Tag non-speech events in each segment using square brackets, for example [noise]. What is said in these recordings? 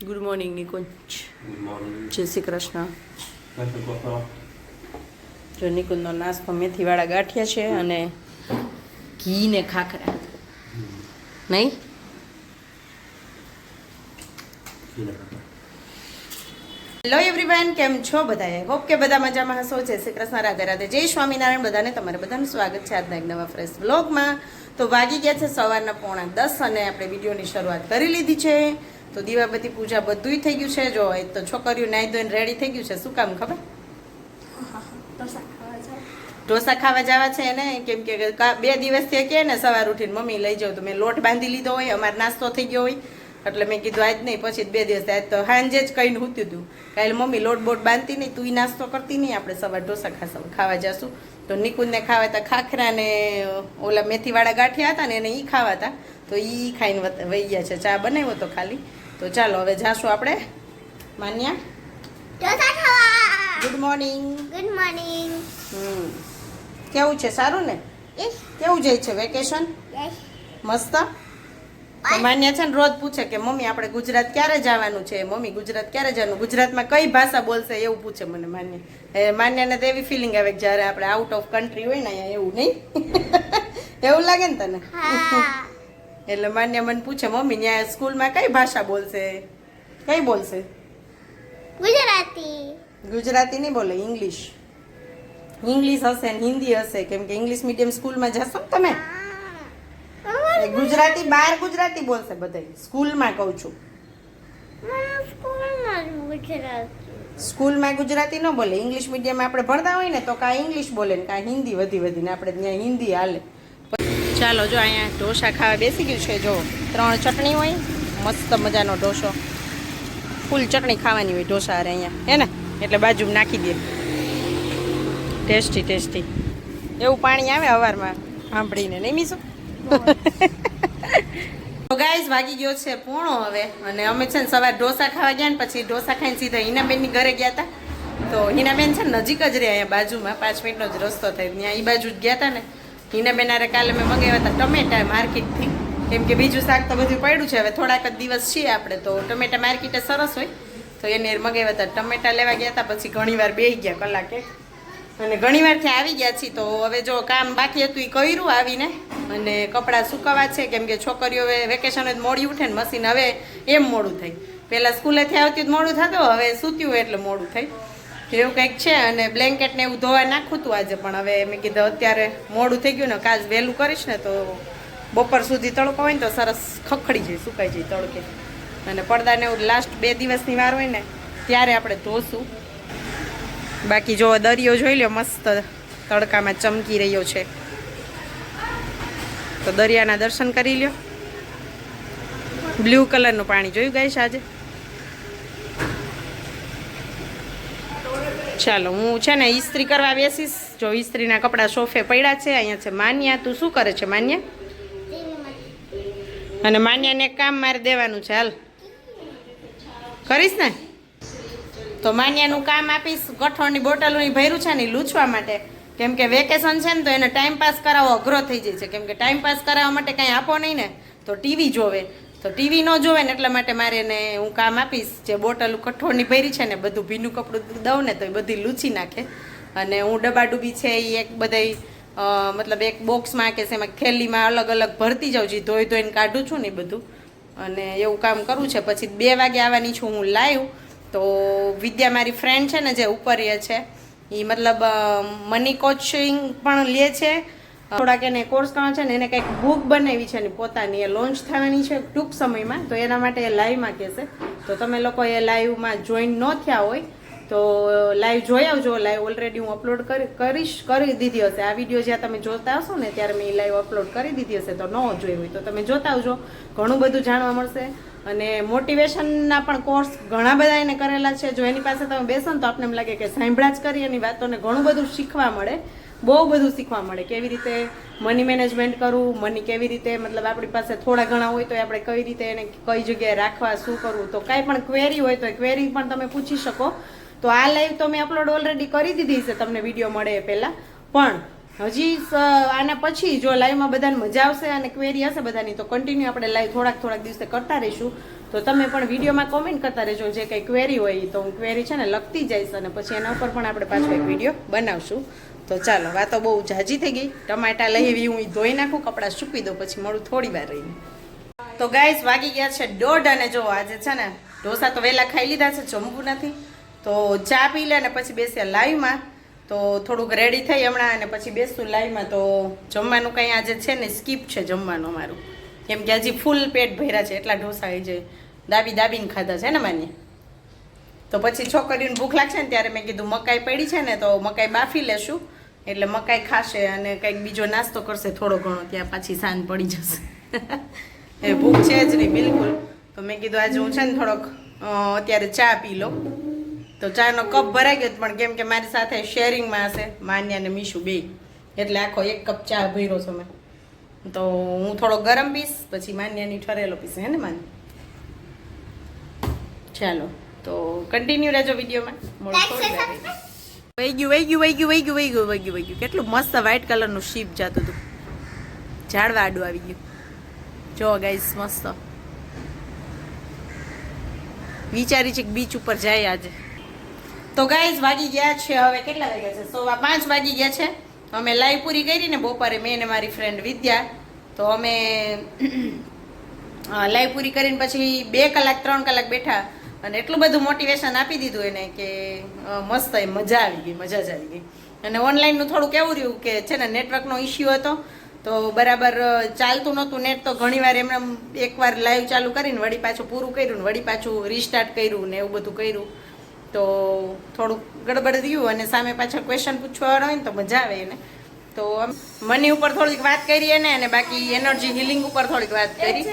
Good morning Nikunj જય શ્રી કૃષ્ણ જો નિકુંજનો નાસ્તો મેથીવાળા ગાંઠિયા છે અને ઘી ને ખાખરા નહીં? હેલો એવરીવન કેમ છો બધા હોપ કે બધા મજામાં હશો. જય શ્રી કૃષ્ણ રાધે રાધે. જય સ્વામિનારાયણ. બધાને તમારે બધાનું સ્વાગત છે આજના એક નવા ફ્રેશ બ્લોગમાં તો વાગી ગયા છે સવારના પોણા દસ અને આપણે વિડીયોની શરૂઆત કરી લીધી છે. તો દીવાબત્તી પૂજા બધું થઈ ગયું છે. જો એ તો છોકરીઓ નાહી ધોઈને રેડી થઈ ગયું છે. શું કામ ખબર? ઢોસા ખાવા જવા છે ને કેમ કે બે દિવસથી કે ને સવાર ઉઠીને મમ્મી લઈ જાઉં તો મેં લોટ બાંધી લીધો હોય. અમારે નાસ્તો થઈ ગયો હોય. એટલે મેં કીધું આજ નહીં પછી બે દિવસ આજ તો સાંજે જ કહીને હૂતું હતું કાલે મમ્મી લોટ બોટ બાંધતી નહીં તું નાસ્તો કરતી નહીં. આપણે સવાર ઢોસા ખાસા ખાવા જશું. તો નિકુંજને ખાવા હતા ખાખરા ને ઓલા મેથીવાળા ગાંઠિયા હતા ને એને એ ખાવા હતા. તો એ ખાઈને વહી ગયા છે. ચા બનાવ્યો તો ખાલી. તો ચાલો હવે જાશું આપણે. માન્યા? Good morning good morning hmm. કેવું છે? સારું ને? કેવું જાય છે વેકેશન મસ્ત? માન્ય છે ને રોજ પૂછે કે મમ્મી આપણે ગુજરાત ક્યારે જવાનું છે? મમ્મી ગુજરાત ક્યારે જવાનું? ગુજરાતમાં કઈ ભાષા બોલશે? એવું પૂછે મને માન્ય. માન્યને તો એવી ફિલિંગ આવે કે જ્યારે આપણે આઉટ ઓફ કન્ટ્રી હોય ને અહીંયા એવું નહીં. [laughs] એવું લાગે ને તને? હા. એટલે માન્ય મને પૂછે મમ્મી ત્યાં સ્કૂલમાં કઈ ભાષા બોલશે? કઈ બોલશે? ગુજરાતી. ગુજરાતી નહીં બોલે ઇંગ્લિશ. ઇંગ્લિશ હશે ને હિન્દી હશે કેમ કે ઇંગ્લિશ મીડિયમ સ્કૂલમાં જશો ને તમે? ગુજરાતી બહાર ગુજરાતી બોલશે બધા સ્કૂલમાં કહું છું. સ્કૂલમાં ગુજરાતી. ન બોલે. ઇંગ્લિશ મીડિયમ આપણે ભણતા હોય ને તો કાં ઇંગ્લિશ બોલે ને કાં હિન્દી વધી વધીને આપણે ત્યાં હિન્દી હાલે. ચાલો જો અહીંયા ઢોસા ખાવા બેસી ગયું છે, જો ત્રણ ચટણી હોય, મસ્ત મજાનો ઢોસો. ફૂલ ચટણી ખાવાની હોય ઢોસા અરે અહીંયા, હે ને? એટલે બાજુમાં નાખી દે ટેસ્ટી ટેસ્ટી. એવું પાણી આવે અવારમાં સાંભળીને, નહીં મીશું તો ગાઈઝ વાગી ગયો છે પૂણો હવે, અને અમે છે ને સવાર ઢોસા ખાવા ગયા ને પછી ઢોસા ખાઈને સીધા હિનાબેનની ઘરે ગયા હતા તો હિનાબેન છે ને નજીક જ રહે અહીંયા બાજુમાં, પાંચ મિનિટનો જ રસ્તો થાય. ત્યાં એ બાજુ જ ગયા હતા ને. હિનાબેન બેનારે કાલે મેં મંગાવ્યા હતા ટમેટા માર્કેટથી. કેમ કે બીજું શાક તો બધું પડ્યું છે. હવે થોડાક જ દિવસ છીએ આપણે, તો ટમેટા માર્કેટે સરસ હોય. તો એને મંગાવ્યા હતા ટમેટા લેવા ગયા હતા પછી ઘણીવાર બેસી ગયા કલાકે. અને ઘણીવારથી આવી ગયા છીએ. તો હવે જો કામ બાકી હતું એ કર્યું આવીને. અને કપડાં સુકાવા છે. કેમ કે છોકરીઓ હવે વેકેશન જ મોડી ઉઠે ને મશીન હવે એમ મોડું થાય પહેલાં સ્કૂલેથી આવતી જ મોડું થતું, હવે સૂત્યું એટલે મોડું થાય એવું કંઈક છે અને બ્લેન્કેટ ને એવું ધોવા નાખું હતું આજે, પણ હવે મેં કીધું અત્યારે મોડું થઈ ગયું ને કાજ વહેલું કરીશ ને, તો બપોર સુધી તડકો હોય ને, તો સરસ ખખડી જાય, સુકાઈ જાય તડકે. અને પડદાને એવું લાસ્ટ બે દિવસની વાર હોય ને, ત્યારે આપણે ધોશું. બાકી જો દરિયો જોઈ લ્યો, મસ્ત તડકામાં ચમકી રહ્યો છે. તો દરિયાના દર્શન કરી લ્યો. બ્લુ કલરનું પાણી જોયું ગઈશ આજે? ચાલો, હું છે ને ઇસ્ત્રી કરવા બેસીશ. જો ઇસ્ત્રીના કપડાં સોફે પડ્યા છે, અહીંયા છે માન્યા. તું શું કરે છે, માન્યા? અને માન્યાને કામ મારે દેવાનું છે, હાલ. કરીશ ને? તો માન્યાનું કામ આપીશ. કઠોળની બોટલોની ભર્યું છે ને લૂછવા માટે. કેમ કે વેકેશન છે ને, તો એને ટાઈમ પાસ કરાવવો અઘરો થઈ જાય છે. કેમ કે ટાઈમ પાસ કરાવવા માટે કાંઈ આપો નહીં ને, તો ટીવી જોવે. તો ટીવી ન જોવે ને એટલા માટે મારે એને હું કામ આપીશ. જે બોટલ કઠોળની ભરી છે ને બધું ભીનું કપડું દઉં ને તો એ બધી લૂછી નાખે. અને હું ડબાડુબી છે એ એક બધાય મતલબ એક બોક્સમાં કે એમાં થેલીમાં અલગ અલગ ભરતી જાઉં છું ધોઈ ધોઈને કાઢું છું ને બધું. અને એવું કામ કરું છે. પછી બે વાગે આવવાની છું હું લાઈવ. તો વિદ્યા મારી ફ્રેન્ડ છે ને જે ઉપર છે એ મતલબ મની કોચિંગ પણ લે છે. થોડાક એને કોર્સ કરવાનો છે ને એને કંઈક બુક બનાવી છે ને પોતાની, એ લોન્ચ થવાની છે ટૂંક સમયમાં, તો એના માટે એ લાઈવમાં કહેશે. તો તમે લોકો એ લાઈવમાં જોઈન ન થયા હોય, તો લાઈવ જોઈ આવજો. લાઈવ ઓલરેડી હું અપલોડ કરી, કરીશ, કરી દીધી હશે. આ વીડિયો જ્યાં તમે જોતા હશો ને ત્યારે મેં લાઈવ અપલોડ કરી દીધી હશે. તો ન જોઈ હોય, તો તમે જોતા આવજો. ઘણું બધું જાણવા મળશે. અને મોટિવેશનના પણ કોર્સ ઘણા બધા એને કરેલા છે. જો એની પાસે તમે બેસો ને તો આપણને એમ લાગે કે સાંભળા જ કરી એની વાતોને ઘણું બધું શીખવા મળે. બહુ બધું શીખવા મળે. કેવી રીતે મની મેનેજમેન્ટ કરવું મની કેવી રીતે, મતલબ આપણી પાસે થોડા ઘણા હોય તો આપણે કઈ રીતે એને કઈ જગ્યાએ રાખવા, શું કરવું, તો કાંઈ પણ ક્વેરી હોય તો ક્વેરી પણ તમે પૂછી શકો. તો આ લાઈવ તો મેં અપલોડ ઓલરેડી કરી દીધી છે, તમને વીડિયો મળે એ પહેલાં. પણ હજી આના પછી જો લાઈવમાં બધાને મજા આવશે અને ક્વેરી હશે બધાની, તો કન્ટિન્યુ આપણે લાઈવ થોડાક થોડાક દિવસે કરતા રહીશું. તો તમે પણ વિડીયોમાં કોમેન્ટ કરતા રહેજો, જે કંઈ ક્વેરી હોય તો હું ક્વેરી છે ને લખતી જઈશ અને પછી એના ઉપર પણ આપણે પાછો એક વીડિયો બનાવશું. તો ચાલો, વાતો બહુ ઝાઝી થઈ ગઈ. ટમાટા લઈ આવી હું ધોઈ નાખું, કપડાં સૂકવી દઉં, પછી મળું થોડી વાર રહીને. તો ગાઈસ વાગી ગયા છે દોઢ અને જો આજે છે ને, ઢોસા તો વહેલા ખાઈ લીધા છે, જમવું નથી. તો ચા પી લે અને પછી બેસીએ લાઈવમાં. તો થોડુંક રેડી થઈ હમણાં અને પછી બેસું લાઈવમાં. તો જમવાનું કંઈ આજે છે ને સ્કીપ છે જમવાનું અમારું. કેમ કે હજી ફૂલ પેટ ભર્યા છે, એટલા ઢોસા આવી જે દાબી દાબીને ખાધા છે ને માની તો પછી છોકરીઓને ભૂખ લાગશે ને ત્યારે મેં કીધું, મકાઈ પડી છે ને, તો મકાઈ બાફી લેશું. એટલે મકાઈ ખાશે અને કંઈક બીજો નાસ્તો કરશે થોડો ઘણો, ત્યાં પાછી સાંજ પડી જશે. [laughs] એ ભૂખ છે જ નહીં, બિલકુલ. તો મેં કીધું આજે હું છે ને થોડોક અત્યારે ચા પી લો તો ચાનો કપ ભરાઈ ગયો પણ કેમ કે મારી સાથે શેરિંગમાં હશે, માન્યા અને મીશુ બે. એટલે આખો એક કપ ચા ભર્યો છો મેં. તો હું થોડો ગરમ પીશ, પછી માન્યાની ઠરેલો પીશ, હે ને માન્ય? ચાલો, તો કન્ટિન્યુ રહેજો વિડીયોમાં. મળું થોડી વાર રહીને. વહી ગયું વહી ગયું વહી ગયું, વહી કેટલું મસ્ત વ્હાઈટ કલરનું શીપ જતું હતું. ઝાડવા આડું આવી ગયું. જો ગાઈસ મસ્ત. વિચારી છે કે બીચ ઉપર જાય આજે. તો ગાઈસ વાગી ગયા છે હવે કેટલા વાગ્યા છે? સવા પાંચ વાગી ગયા છે. અમે લાઈવ પૂરી કરી ને બપોરે મેં ને મારી ફ્રેન્ડ વિદ્યા. તો અમે લાઈવ પૂરી કરીને પછી બે કલાક, ત્રણ કલાક બેઠા. અને એટલું બધું મોટિવેશન આપી દીધું એને કે મસ્ત એ મજા આવી ગઈ મજા જ આવી ગઈ. અને ઓનલાઈનનું થોડુંક એવું રહ્યું કે છે ને નેટવર્કનો ઇસ્યુ હતો તો બરાબર ચાલતું નહોતું. નેટ તો ઘણીવાર એમને એકવાર લાઈવ ચાલુ કરીને વળી પાછું પૂરું કર્યું ને વળી પાછું રિસ્ટાર્ટ કર્યું ને એવું બધું કર્યું. તો થોડુંક ગડબડ રહ્યું અને સામે પાછળ ક્વેશ્ચન પૂછવાવાળા હોય ને તો મજા આવે એને. તો મની ઉપર થોડીક વાત કરી એને અને બાકી એનર્જી હિલિંગ ઉપર થોડીક વાત કરી.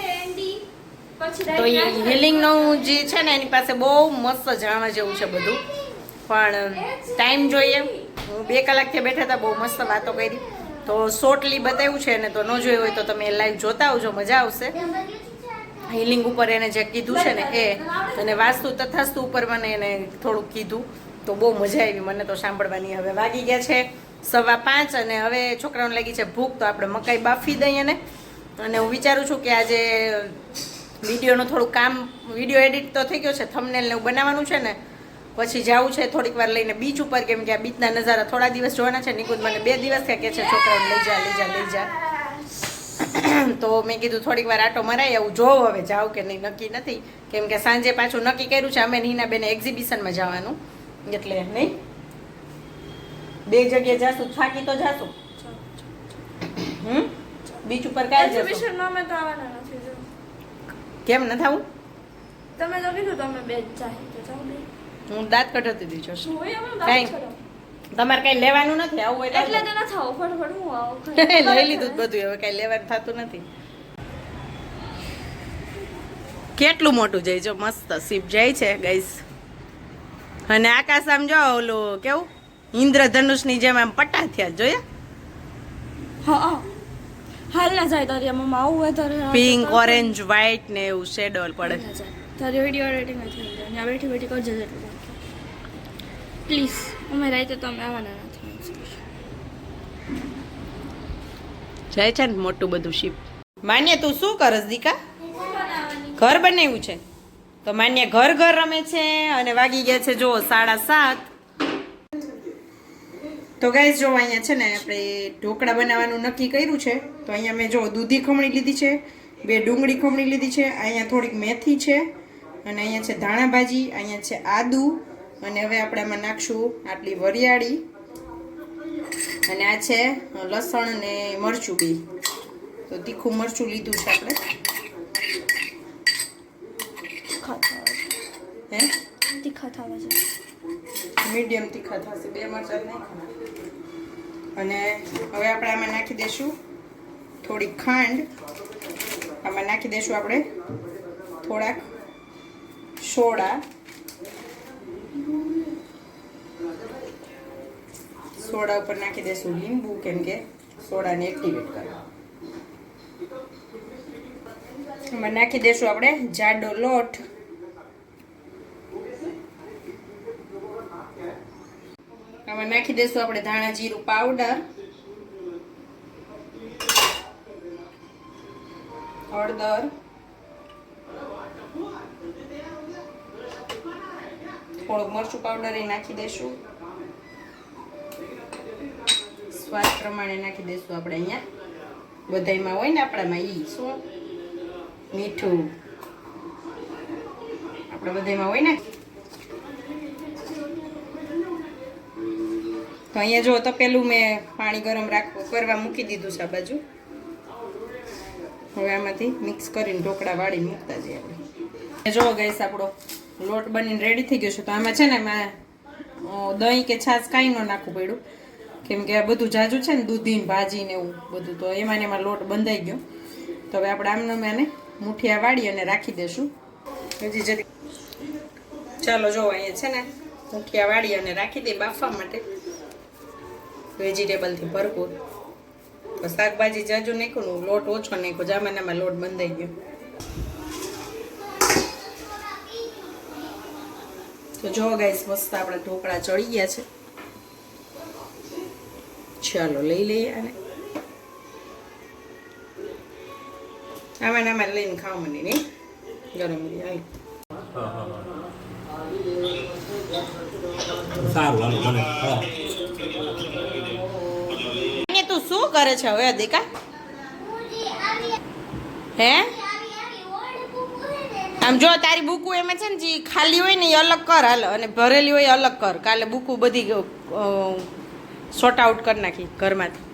તો એ હિલિંગનું જે છે ને એની પાસે બહુ મસ્ત જાણવા જેવું છે બધું. પણ ટાઈમ જોઈએ. હું બે કલાકથી બેઠા હતા બહુ મસ્ત વાતો કરી. તો શોર્ટલી બતાવ્યું છે ને તો ન જોયું હોય તો તમે લાઈવ જોતા આવજો મજા આવશે. હિલિંગ ઉપર એને જે કીધું છે ને એ. અને વાસ્તુ તથાસ્તુ ઉપર મને એને થોડુંક કીધું. તો બહુ મજા આવી મને તો સાંભળવાની હવે વાગી ગયા છે સવા પાંચ અને હવે છોકરાઓને લાગી છે ભૂખ તો આપણે મકાઈ બાફી દઈએ ને. અને હું વિચારું છું કે આજે વિડીયોનું થોડું કામ વીડિયો એડિટ તો થઈ ગયો છે થંબનેલ ને એવું બનાવવાનું છે ને પછી જવું છે થોડીક વાર લઈને બીચ ઉપર કેમ કે આ બીચના નજારા થોડા દિવસ જોવાના છે નિકુંજ મને બે દિવસ કે છે છોકરાઓને લઈ જા લઈ જા લઈ જા. [clears throat] તો મેં કીધું થોડીક વાર આટો મરાય આવું જોઉં હવે જાઉં કે નહીં નક્કી નથી. કેમ કે સાંજે પાછું નક્કી કર્યું છે અમે નીના બેને એક્ઝિબિશનમાં જવાનું. એટલે નહીં? બે જગ્યાએ જાશું થાકી તો જાશું? હમ? બીચ ઉપર કાલ જશું? એક્ઝિબિશનમાં અમે તો આવવાના નથી કેમ ન થાવું? તમે તો કીધું તમે બે ચાહે તો જાઓ બે. હું દાંત કઢાવતી દીધો છું કાંઈ. તમારે કઈ લેવાનું નથી? આવું હોય એટલે તો ના થાવ ફટફટ હું આવું [laughs] લઈ લીધું બધું હવે કઈ લેવાનું થતું નથી. કેટલું મોટું જાય જો મસ્ત સીપ જાય છે ગઈસ અને આકાશ આમ જો ઓલું કેવું? ઇન્દ્રધનુષની જેમ આમ પટ્ટા થયા જોયા? હા. હાલ ના જાય મમ્મા આવું હોય તારે પિંક ઓરેન્જ વ્હાઈટ ને એવું શેડોલ પડે. તારી વીડિયો એડિટિંગ નથી ત્યાં બેઠી બેઠી કરજો જેટલું પ્લીઝ અમે રાઈતે તો અમે આવવાના નથી. જાય છે ને મોટું બધું શીપ માન્ય તું શું કરસ દીકા? ઘર બનાવ્યું છે. તો માન્ય ઘર ઘર રમે છે અને વાગી ગયા છે જો સાડા સાત. તો ગાઈસ જો અહીંયા છે ને આપણે ઢોકળા બનાવવાનું નક્કી કર્યું છે તો અહીંયા મેં જો દૂધી ખમણી લીધી છે બે ડુંગળી ખમણી લીધી છે અહીંયા થોડીક મેથી છે અને અહીંયા છે ધાણા ભાજી અહીંયા છે આદુ અને હવે આપણે આમાં નાખશું આટલી વરિયાળી અને આ છે લસણ અને મરચું બી. તો તીખું મરચું લીધું છે આપણે. હે તીખા થવા છે. મીડિયમ તીખા થશે બે મરચાં નહીં નાખવાના અને હવે આપણે આમાં નાખી દઈશું થોડી ખાંડ. આમાં નાખી દઈશું આપણે થોડાક સોડા. સોડા ઉપર નાખી દઈશું લીંબુ, કેમ કે સોડાને એક્ટિવેટ કરવા આમાં નાખી દઈશું આપણે જાડો લોટ. નાખી દઈશું આપણે ધાણા જીરું પાવડર હળદર. થોડુંક મરચું પાવડર એ નાખી દઈશું સ્વાદ પ્રમાણે નાખી દઈશું આપણે અહીંયા. બધામાં હોય ને આપણામાં એ શું? મીઠું. આપણે બધામાં હોય ને? તો અહીંયા જો તો પેલું મેં પાણી ગરમ રાખવું, કરવા મૂકી દીધું છે આ બાજુ. હવે આમાંથી મિક્સ કરીને ઢોકળા વાળીને મૂકતા જઈએ આપણે. જો ગેસ આપણો લોટ બનીને રેડી થઈ ગયો છે. તો આમાં છે ને મેં દહીં કે છાશ કાંઈ ન નાખવું પડ્યું. કેમ કે આ બધું જાજુ છે ને, દૂધીને ભાજીને એવું બધું. તો એમાં એમાં લોટ બંધાઈ ગયો. તો હવે આપણે આમને મેં મુઠિયા વાળી અને રાખી દેશું. હજી જરી ચાલો જો, અહીંયા છે ને મુઠિયા વાળી અને રાખી દઈએ બાફવા માટે. વેજીટેબલથી ભરપૂર. તો શાકભાજી જાજુ નાખ્યું લોટ ઓછો નાખ્યો જામાનામાં લોટ બંધાઈ ગયો. તો જો ગાઈસ, મસ્ત આપણા ઢોકળા ચડી ગયા છે. ચાલો લઈ લઈએ આને. આમાં આમાં લઈને ખાવા મને નહીં ગરમ હા હા સારું શું કરે છે હવે અધિકા હે? આમ જો તારી બુકુ એમાં છે ને જે ખાલી હોય ને એ અલગ કર હાલ, અને ભરેલી હોય અલગ કર. કાલે બુકુ બધી શોર્ટ આઉટ કરી નાખી ઘરમાંથી.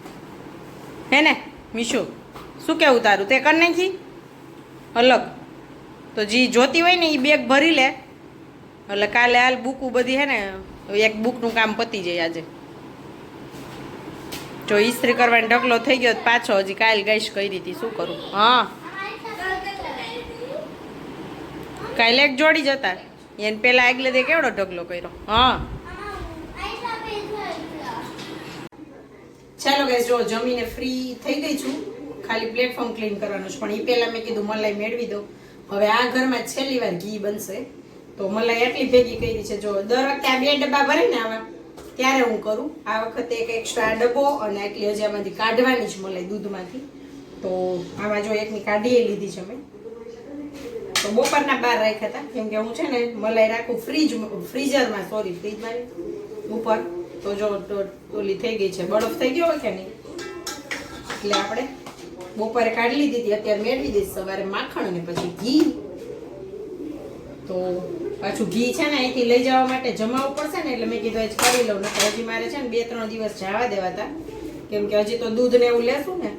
હે ને, મીશુ? શું કેવું તારું? તે કરી નાખી? અલગ. તો જે જોતી હોય ને એ બેગ ભરી લે. એટલે કાલે હાલ બુકુ બધી હે ને, એક બુકનું કામ પતી જાય આજે. જો ઇસ્ત્રી કરવાનો ઢગલો થઈ ગયો પાછો હજી કાલ ગાઈશ કરી હતી, શું કરું? હા. કાલે એક જોડી જતા એને પેલા આગલે દે કેવડો ઢગલો કર્યો? હા. ચાલો ગાઈસ જો જમીને ફ્રી થઈ ગઈ છું. ખાલી પ્લેટફોર્મ ક્લીન કરવાનું છે, પણ એ પહેલાં મેં કીધું મલાઈ મેળવી દો હવે આ ઘરમાં છેલ્લી વાર ઘી બનશે. તો મલાઈ એટલી ભેગી કરી છે, જો દર વખતે આ બે ડબ્બા ભરે ને આવા. ત્યારે હું કરું. આ વખતે એક એક્સ્ટ્રા ડબ્બો અને એટલી હજી આમાંથી કાઢવાની જ મલાઈ દૂધમાંથી. તો આમાં જો એકની કાઢીએ લીધી છે મેં. તો બપોરના બહાર રાખ્યા હતા. કેમ કે હું છે ને મલાઈ રાખું ફ્રીજ, ફ્રીઝરમાં સોરી ફ્રીજમાં ઉપર. તો જો ઓલી થઈ ગઈ છે. બરફ થઈ ગયો હોય કે નહીં? એટલે આપણે બપોરે કાઢી લીધી હતી. અત્યારે મેળવી દઈશ સવારે માખણ અને પછી ઘી. તો પાછું ઘી છે ને અહીંથી લઈ જવા માટે જમાવવું પડશે ને એટલે મેં કીધું આજ કરી લઉં. નકર હજી મારે છે ને બે ત્રણ દિવસ જવા દેવાતા. કેમ કે હજી તો દૂધ ને એવું લેશું ને.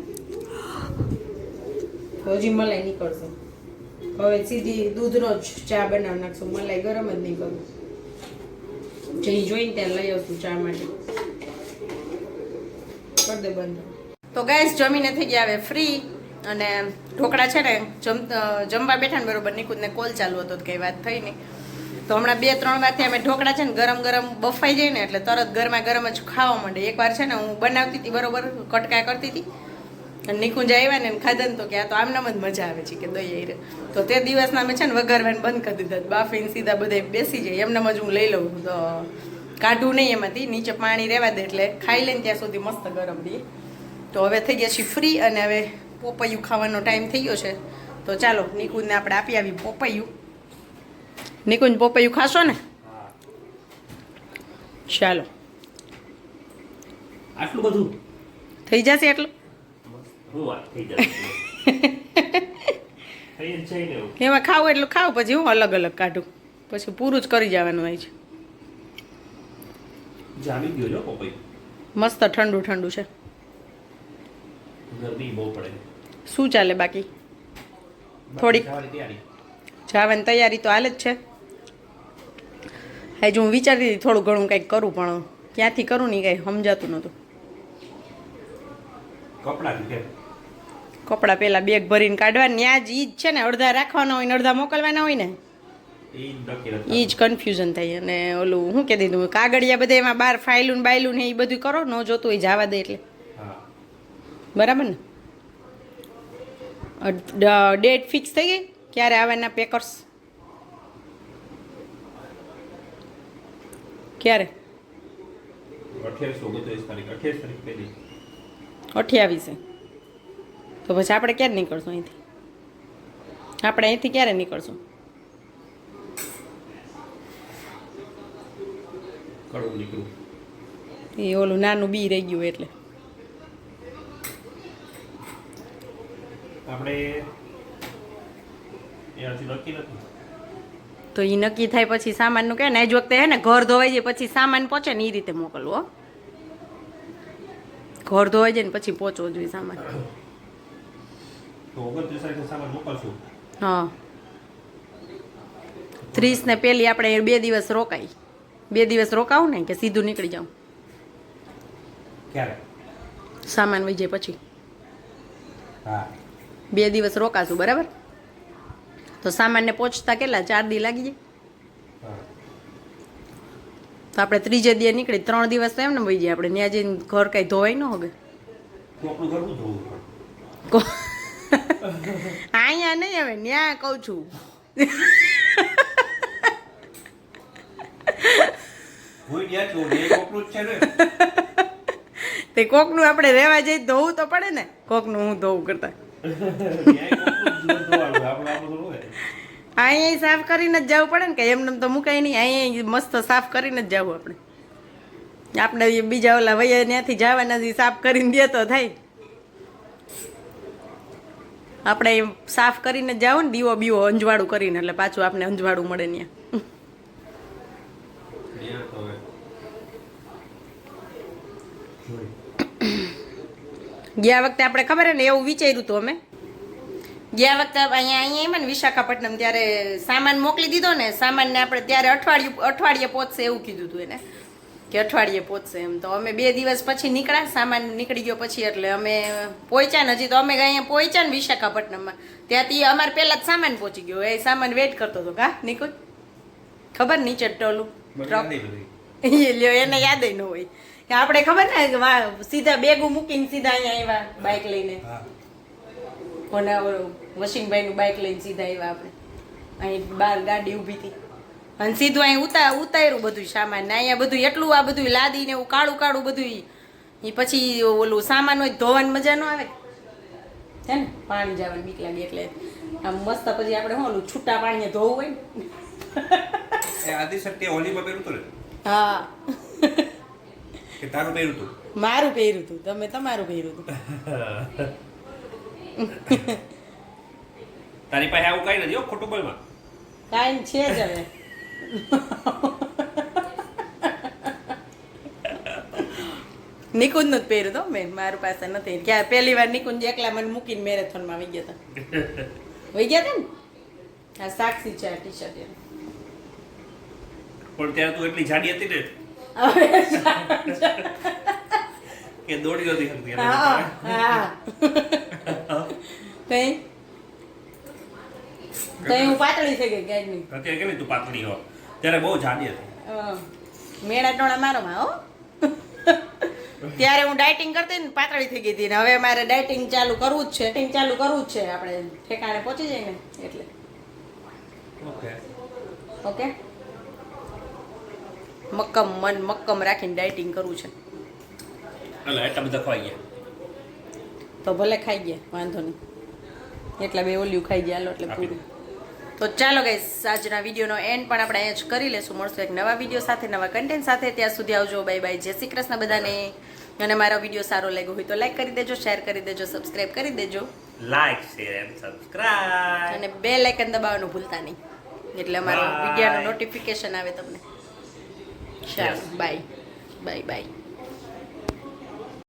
હજી મલાઈ નીકળશે. હવે સીધી દૂધનો જ ચા બનાવી નાખશું. મલાઈ ગરમ જ નહીં કરું જઈ જોઈને ત્યાં લઈ આવશું ચા માટે. કરી દે બંધ. તો ગેસ જમીને થઈ ગયા હવે ફ્રી. અને ઢોકળા છે ને જમ જમવા બેઠા ને બરોબર નિકુંજને કોલ ચાલુ હતો કંઈ વાત થઈ નહીં. તો હમણાં બે, ત્રણ વારથી અમે ઢોકળા છે ને ગરમ ગરમ બફાઈ જાય ને એટલે તરત ગરમા ગરમ જ ખાવા માંડે. એકવાર છે ને હું બનાવતી હતી બરોબર, કટકા કરતી હતી. અને નિકુંજ આવ્યા ને ખાધા તો કે આ તો આમનામ જ મજા આવે છે કે દહીં આઈ તો તે દિવસના અમે છે ને વઘારવાને બંધ કરી દીધા. બાફીને સીધા બધા બેસી જાય. એમનામ જ હું લઈ લઉં. તો કાઢું નહીં એમાંથી નીચે પાણી રહેવા દે એટલે ખાઈ લઈને ત્યાં સુધી મસ્ત ગરમ રહીએ તો હવે થઈ ગયા છીએ ફ્રી અને હવે પોપૈયું ખાવાનો ટાઈમ થઈ ગયો છે. તો ચાલો, નિકુંજને આપણે આપી આવી પોપૈયું. નિકુંજ પોપૈયું ખાશો ને? ચાલો. આટલું બધું? થઈ જશે એટલું [laughs] એમાં ખાવું એટલું ખાવ પછી હું અલગ અલગ કાઢું. પછી પૂરું જ કરી જવાનું હોય છે. મસ્ત ઠંડુ ઠંડુ છે. શું ચાલે બાકી? થોડીક. જવાની તૈયારી તો હાલ જ છે. હજુ હું વિચારતી હતી થોડું ઘણું કંઈક કરું પણ ક્યાંથી કરું નહીં કંઈ સમજાતું નહોતું. કપડાં પહેલાં બેગ ભરીને કાઢવા ત્યાં જ ઈ જ છે ને અડધા રાખવાના હોય ને અડધા મોકલવાના હોય ને. એ જ કન્ફ્યુઝન થાય અને ઓલું શું કહી દીધું કાગળિયા બધા એમાં બહાર ફાઇલું બાયલું ને એ બધું કરો ન જોતું હોય જવા દે એટલે. બરાબર ને? ડેટ ફિક્સ થઈ ગઈ? ક્યારે આવવાના પેકર્સ ક્યારે? અઠ્યાવીસ તો પછી આપણે ક્યારે નીકળશું અહીંથી? આપણે અહીંથી ક્યારે નીકળશું? એ ઓલું નાનું બી રહી ગયું એટલે. આપણે નક્કી નથી. તો એ નક્કી થાય પછી સામાનનું કહે ને એ જ વખતે હે ને ઘર ધોવાઈ જાય પછી સામાન પહોંચે ને એ રીતે મોકલવો હો. ઘર ધોવાઈ જાય ને પછી પહોંચવો જોઈએ સામાન. હા. ત્રીસ ને પેલી આપણે બે દિવસ રોકાઈ. બે દિવસ રોકાવું ને કે સીધું નીકળી જાઉં. સામાન વહી જાય પછી. બે દિવસ રોકાશું બરાબર? તો સામાનને પહોંચતા કેટલા? ચાર દી લાગી જાય. તો આપણે ત્રીજે દી નીકળી ત્રણ દિવસ તો એમને વહી જાય. આપણે ત્યાં જઈને ઘર કાંઈ ધોવાય ન હવે [laughs] અહીંયા નહીં હવે ન્યા કહું છું. ત્યાં ને. તે કોકનું આપણે રહેવા જઈ ધોવું તો પડે ને? કોકનું હું ધોવું કરતા. અહીંયા સાફ કરીને જ જવું પડે ને કે એમને તો મુકાય નહીં. અહીંયા મસ્ત સાફ કરીને જ જવું આપણે. આપણે બીજા ઓલા વૈયા ત્યાંથી જવાના છે, સાફ કરીને દે તો થાય. આપણે સાફ કરીને જ જાવ ને દીવો બીવો અંજવાળું કરીને એટલે પાછું આપણે અંજવાળું મળે ત્યાં. ગયા વખતે આપણે ખબર ને એવું વિચાર્યું હતું અમે? ગયા વખતે અહીંયા અહીંયા એમાં ને વિશાખાપટ્ટનમ ત્યારે સામાન મોકલી દીધો ને સામાનને આપણે ત્યારે અઠવાડિયું અઠવાડિયે પહોંચશે એવું કીધું હતું એને કે અઠવાડિયે પહોંચશે એમ. તો અમે બે દિવસ પછી નીકળ્યા સામાન નીકળી ગયો પછી એટલે અમે પહોંચ્યા ને હજી તો અમે અહીંયા પહોંચ્યા ને વિશાખાપટ્ટનમમાં. ત્યાંથી અમારે પહેલાં જ સામાન પહોંચી ગયો એ સામાન વેઇટ કરતો હતો. કા નિકુલ? ખબર નીચે ટોલું? એ લ્યો એને યાદ ન હોય. કે આપણે ખબર ને સીધા બેગું મૂકીને સીધા અહીંયા આવ્યા બાઇક લઈને. કોને કોના વશિંગભાઈનું બાઇક લઈને સીધા આવ્યા આપણે. અહીં બાર ગાડી ઊભી હતી. અને સીધું અહીં ઉતા ઉતાર્યું બધું સામાન. ને અહીંયા બધું એટલું આ બધું લાદીને એવું કાળું કાળું બધું એ પછી ઓલું સામાન હોય ધોવાની મજા ન આવે. છે ને? પાણી જવાની બીક લાગે એટલે આમ મસ્ત પછી આપણે શું ઓલું છૂટા પાણીને ધોવું હોય ને? આદિ શક્તિ હોલીમાં પહેર્યું હતું હા. કે તારું પહેર્યું હતું? મારું પહેર્યું હતું. તમે તમારું પહેર્યું હતું. [laughs] તારી પાસે આવું કઈ નથી હો ખોટું બોલમાં કાંઈ છે જ હવે. નિકુંજનું જ પહેર્યું તો મેં મારું પાસે નથી. ક્યાં પહેલી વાર નિકુંજ એકલા મને મૂકીને મેરેથોનમાં વહી ગયા હતા વહી ગયા હતા ને? આ સાક્ષી છે આ ટી શર્ટ પણ ત્યારે તું એટલી જાડી હતી ને કે દોડી હતી હા હા. કઈ હું પાતળી થઈ ગઈ ક્યાંય અત્યારે કેવી તું પાતળી હો? ત્યારે બહુ જાડી હતી. મેળા ટોણા મારો માં હો. ત્યારે હું ડાયટિંગ કરતી ને પાતળી થઈ ગઈ હતી ને હવે મારે ડાયટિંગ ચાલુ કરવું જ છે. ડાયટિંગ ચાલુ કરવું જ છે. આપણે ઠેકાણે પહોંચી જાય ને એટલે. ઓકે. ઓકે? મક્કમ મન મક્કમ રાખીને ડાયટિંગ કરવું છે. એટલે એટલા બધા ખવાઈ ગયા. તો ભલે ખાઈ ગયા વાંધો નહીં. એટલા બે ઓલિયું ખાઈ ગયા એટલે પૂરું. તો ચાલો ગાઈસ આજના વિડીયોનો એન્ડ પણ આપણે અહીંયા જ કરી લેશું. મળશું એક નવા વીડિયો સાથે નવા કન્ટેન્ટ સાથે. ત્યાં સુધી આવજો. બાય બાય જય શ્રી કૃષ્ણ બધાને. અને મારો વીડિયો સારો લાગ્યો હોય તો લાઈક કરી દેજો શેર કરી દેજો સબસ્ક્રાઇબ કરી દેજો. લાઈક શેર એન્ડ સબસ્ક્રાઇબ અને બે લાઇકન દબાવવાનું ભૂલતા નહીં. એટલે અમારો. વિડીયોનું નોટિફિકેશન આવે તમને. ચાલો બાય બાય બાય